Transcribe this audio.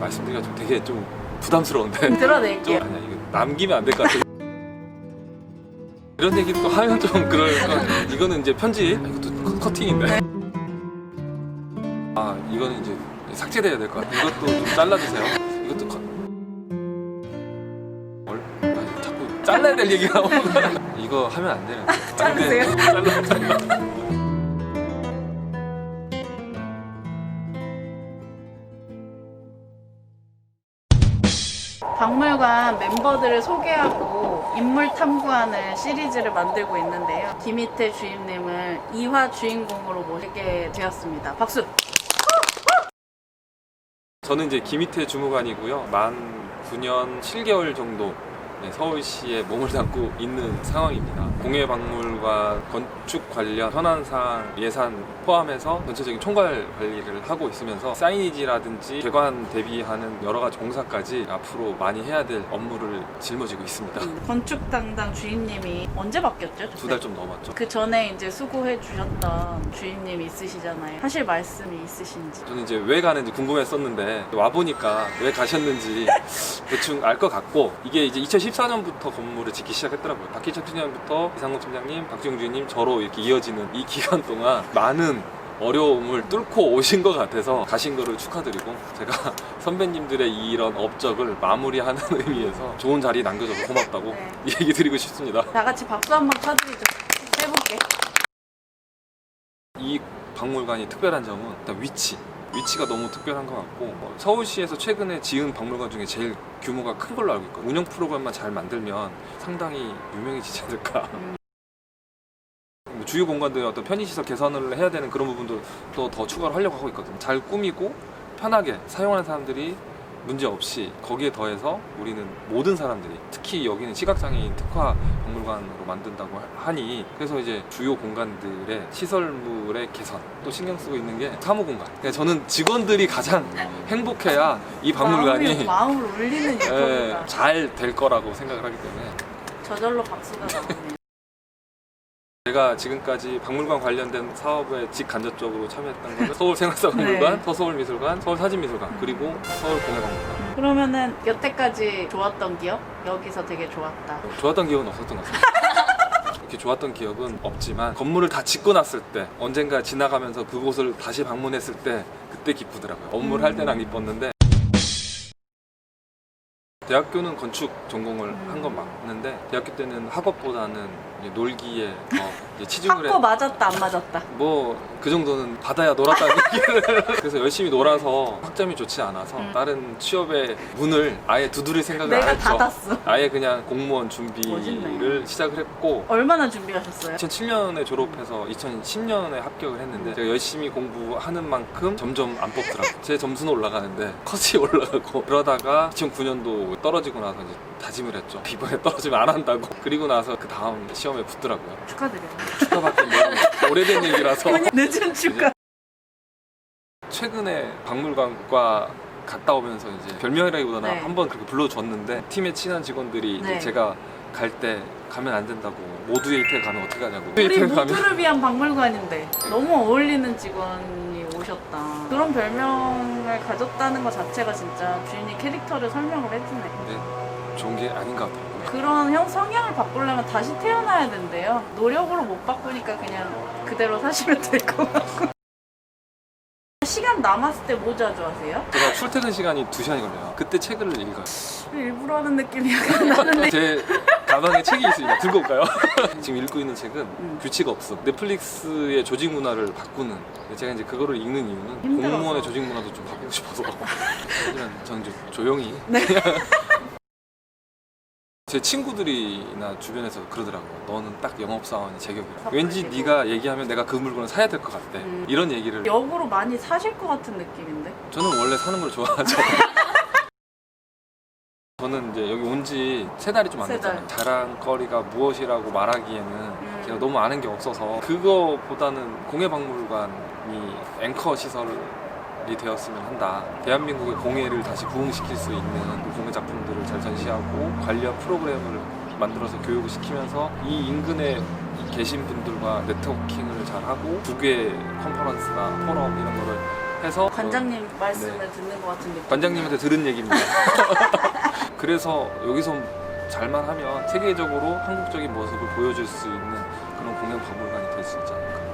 말씀드리기가 좀 되게 좀 부담스러운데 좀 들어낼게요. 아니야 이거 남기면 안 될 것 같아. 이런 얘기 또 하면 좀 그럴 거 이거는 이제 편집 아, 이것도 커- 커팅인데 아 이거는 이제 삭제돼야 될 것 같아 이것도 좀 잘라주세요 이것도 커... 뭘? 아, 자꾸 잘라야 될 얘기가 나오는 이거 하면 안 되는데 돼. 잘라 잘라 박물관 멤버들을 소개하고 인물 탐구하는 시리즈를 만들고 있는데요. 김희태 주임님을 2화 주인공으로 모시게 되었습니다. 박수! 저는 이제 김희태 주무관이고요. 만 9년 7개월 정도 네, 서울시에 몸을 담고 있는 상황입니다. 공예박물관 건축 관련 현안 사항 예산 포함해서 전체적인 총괄 관리를 하고 있으면서 사이니지라든지 개관 대비하는 여러 가지 공사까지 앞으로 많이 해야 될 업무를 짊어지고 있습니다. 건축 담당 주임님이 언제 바뀌었죠? 두 달 좀 넘었죠. 그 전에 이제 수고해 주셨던 주임님이 있으시잖아요. 하실 말씀이 있으신지. 저는 이제 왜 가는지 궁금했었는데 와 보니까 왜 가셨는지 대충 알 것 같고 이게 이제 2014년부터 건물을 짓기 시작했더라고요. 박희철 팀장부터 이상국 팀장님, 박지용 주임님 저로 이렇게 이어지는 이 기간 동안 많은 어려움을 뚫고 오신 것 같아서 가신 거를 축하드리고 제가 선배님들의 이런 업적을 마무리하는 의미에서 좋은 자리 남겨줘서 고맙다고 네. 얘기 드리고 싶습니다. 다 같이 박수 한번 쳐드리죠. 세 분께. 이 박물관이 특별한 점은 일단 위치. 위치가 너무 특별한 것 같고 어, 서울시에서 최근에 지은 박물관 중에 제일 규모가 큰 걸로 알고 있거든요. 운영 프로그램만 잘 만들면 상당히 유명해지지 않을까. 음. 뭐 주요 공간들의 어떤 편의시설 개선을 해야 되는 그런 부분도 또 더 추가로 하려고 하고 있거든요. 잘 꾸미고 편하게 사용하는 사람들이 문제 없이 거기에 더해서 우리는 모든 사람들이 특히 여기는 시각장애인 특화 박물관으로 만든다고 하- 하니 그래서 이제 주요 공간들의 시설물의 개선 또 신경 쓰고 있는 게 사무 공간 그러니까 저는 직원들이 가장 행복해야 이 박물관이 마음을 울리는 일입니다. 잘될 거라고 생각을 하기 때문에 저절로 박수가 나오네요. 제가 지금까지 박물관 관련된 사업에 직간접적으로 참여했던 거는 서울생활사박물관, 네. 서서울미술관, 서울사진미술관, 그리고 서울공예박물관. 그러면은 여태까지 좋았던 기억? 여기서 되게 좋았다. 좋았던 기억은 없었던 것 같습니다. 이렇게 좋았던 기억은 없지만 건물을 다 짓고 났을 때 언젠가 지나가면서 그곳을 다시 방문했을 때 그때 기쁘더라고요. 업무를 할 때는 안 기뻤는데 대학교는 건축 전공을 한 건 맞는데 대학교 때는 학업보다는 이제 놀기에 더 이제 치중을 학과 맞았다 안 맞았다. 뭐 그 정도는 받아야 놀았다는 얘기를 그래서 열심히 놀아서 학점이 좋지 않아서 음. 다른 취업의 문을 아예 두드릴 생각을 안 내가 했죠 닫았어. 아예 그냥 공무원 준비를 멋있네. 시작을 했고 얼마나 준비하셨어요? 2007년에 졸업해서 2010년에 합격을 했는데 제가 열심히 공부하는 만큼 점점 안 뽑더라고요 제 점수는 올라가는데 컷이 올라가고 그러다가 2009년도 떨어지고 나서 이제 다짐을 했죠 이번에 떨어지면 안 한다고 그리고 나서 그 다음 시험에 붙더라고요 축하드려요. 축하받긴 너무 오래된 얘기라서 늦은 축하. 최근에 박물관과 갔다 오면서 이제 별명이라기보다는 네. 한번 그렇게 불러줬는데 팀에 친한 직원들이 이제 네. 제가 갈 때 가면 안 된다고 모두의 이태 가면 어떻게 하냐고 우리 모두를 위한 박물관인데 너무 어울리는 직원이 오셨다. 그런 별명을 가졌다는 것 자체가 진짜 주인이 캐릭터를 설명을 해주네. 근데 좋은 게 아닌 것 같아요 그런 형 성향을 바꾸려면 다시 태어나야 된대요. 노력으로 못 바꾸니까 그냥 그대로 사시면 될 것 같고. 시간 남았을 때 뭐 자주 하세요? 제가 출퇴근 시간이 2시간이 걸려요 그때 책을 읽어요 일부러 하는 느낌이 약간 나는데. 제 가방에 책이 있습니다 들고 올까요? 지금 읽고 있는 책은 음. 규칙 없음 넷플릭스의 조직 문화를 바꾸는 근데 제가 이제 그거를 읽는 이유는 힘들어서. 공무원의 조직 문화도 좀 바꾸고 싶어서 하지만 저는 좀 조용히 네. 제 친구들이나 주변에서 그러더라고요. 너는 딱 영업사원이 제격이야. 바쁘시고. 왠지 네가 얘기하면 내가 그 물건을 사야 될 것 같대. 음. 이런 얘기를. 역으로 많이 사실 것 같은 느낌인데. 저는 원래 사는 걸 좋아하죠. 저는 이제 여기 온 지 세 달이 좀 안 세 됐잖아요. 달. 자랑거리가 무엇이라고 말하기에는 음. 제가 너무 아는 게 없어서 그거보다는 공예박물관이 앵커 시설 이 되었으면 한다. 대한민국의 공예를 다시 부흥시킬 수 있는 그 공예 작품들을 잘 전시하고 관련 프로그램을 만들어서 교육을 시키면서 이 인근에 계신 분들과 네트워킹을 잘 하고 국외 컨퍼런스나 포럼 이런 거를 해서 관장님 어, 말씀을 네. 듣는 것 같은 느낌. 관장님한테 들은 얘기입니다. 그래서 여기서 잘만 하면 세계적으로 한국적인 모습을 보여줄 수 있는 그런 공연 박물관이 될 수 있지 않을까.